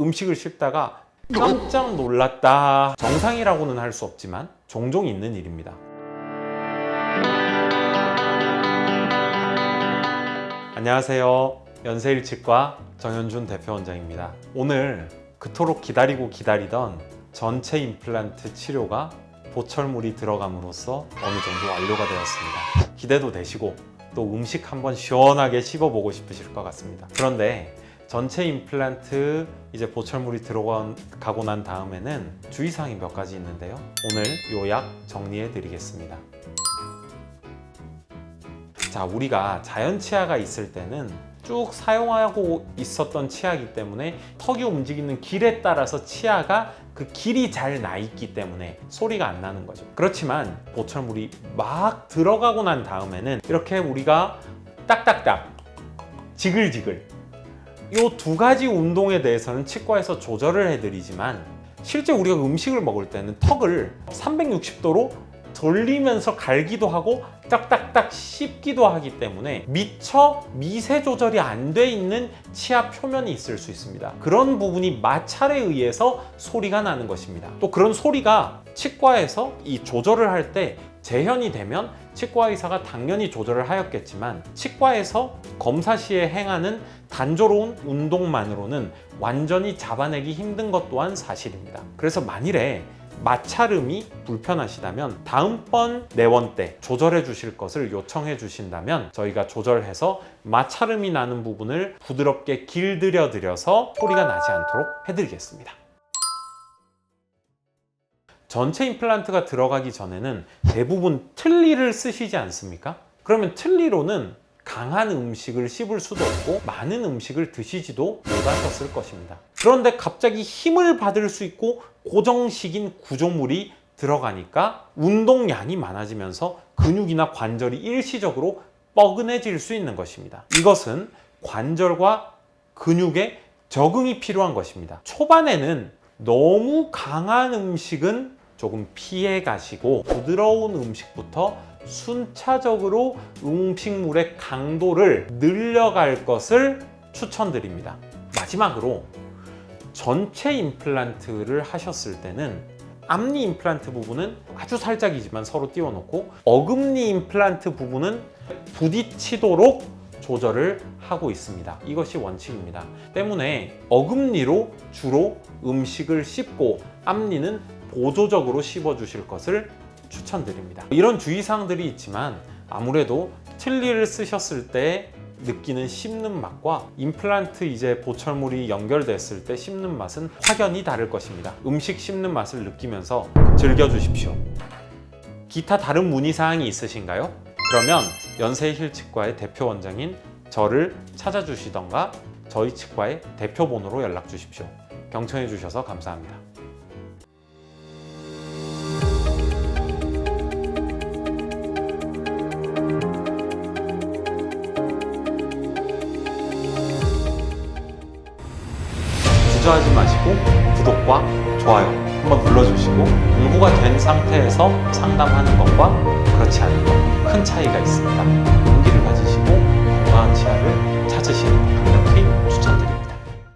음식을 씹다가 깜짝 놀랐다. 정상이라고는 할 수 없지만 종종 있는 일입니다. 안녕하세요. 연세일치과 정현준 대표원장입니다. 오늘 그토록 기다리고 기다리던 전체 임플란트 치료가 보철물이 들어감으로써 어느 정도 완료가 되었습니다. 기대도 되시고 또 음식 한번 시원하게 씹어보고 싶으실 것 같습니다. 그런데 전체 임플란트 이제 보철물이 들어가고 난 다음에는 주의사항이 몇 가지 있는데요. 오늘 요약 정리해 드리겠습니다. 자, 우리가 자연 치아가 있을 때는 쭉 사용하고 있었던 치아이기 때문에 턱이 움직이는 길에 따라서 치아가 그 길이 잘 나 있기 때문에 소리가 안 나는 거죠. 그렇지만 보철물이 막 들어가고 난 다음에는 이렇게 우리가 딱딱딱 지글지글 이 두 가지 운동에 대해서는 치과에서 조절을 해드리지만 실제 우리가 음식을 먹을 때는 턱을 360도로 돌리면서 갈기도 하고 딱딱딱 씹기도 하기 때문에 미처 미세 조절이 안 돼 있는 치아 표면이 있을 수 있습니다. 그런 부분이 마찰에 의해서 소리가 나는 것입니다. 또 그런 소리가 치과에서 이 조절을 할 때 재현이 되면 치과 의사가 당연히 조절을 하였겠지만 치과에서 검사 시에 행하는 단조로운 운동만으로는 완전히 잡아내기 힘든 것 또한 사실입니다. 그래서 만일에 마찰음이 불편하시다면 다음번 내원 때 조절해 주실 것을 요청해 주신다면 저희가 조절해서 마찰음이 나는 부분을 부드럽게 길들여 드려서 소리가 나지 않도록 해드리겠습니다. 전체 임플란트가 들어가기 전에는 대부분 틀니를 쓰시지 않습니까? 그러면 틀니로는 강한 음식을 씹을 수도 없고 많은 음식을 드시지도 못하셨을 것입니다. 그런데 갑자기 힘을 받을 수 있고 고정식인 구조물이 들어가니까 운동량이 많아지면서 근육이나 관절이 일시적으로 뻐근해질 수 있는 것입니다. 이것은 관절과 근육에 적응이 필요한 것입니다. 초반에는 너무 강한 음식은 조금 피해 가시고 부드러운 음식부터 순차적으로 음식물의 강도를 늘려갈 것을 추천드립니다. 마지막으로 전체 임플란트를 하셨을 때는 앞니 임플란트 부분은 아주 살짝이지만 서로 띄워놓고 어금니 임플란트 부분은 부딪히도록 조절을 하고 있습니다. 이것이 원칙입니다. 때문에 어금니로 주로 음식을 씹고 앞니는 보조적으로 씹어 주실 것을 추천드립니다. 이런 주의사항들이 있지만 아무래도 틀니를 쓰셨을 때 느끼는 씹는 맛과 임플란트 이제 보철물이 연결됐을 때 씹는 맛은 확연히 다를 것입니다. 음식 씹는 맛을 느끼면서 즐겨주십시오. 기타 다른 문의사항이 있으신가요? 그러면 연세 힐 치과의 대표 원장인 저를 찾아주시던가 저희 치과의 대표 번호로 연락 주십시오. 경청해 주셔서 감사합니다. 주저하지 마시고 구독과 좋아요 한번 눌러주시고 공부가 된 상태에서 상담하는 것과 그렇지 않은 것 큰 차이가 있습니다. 용기를 가지시고 건강한 치아를 찾으시는 것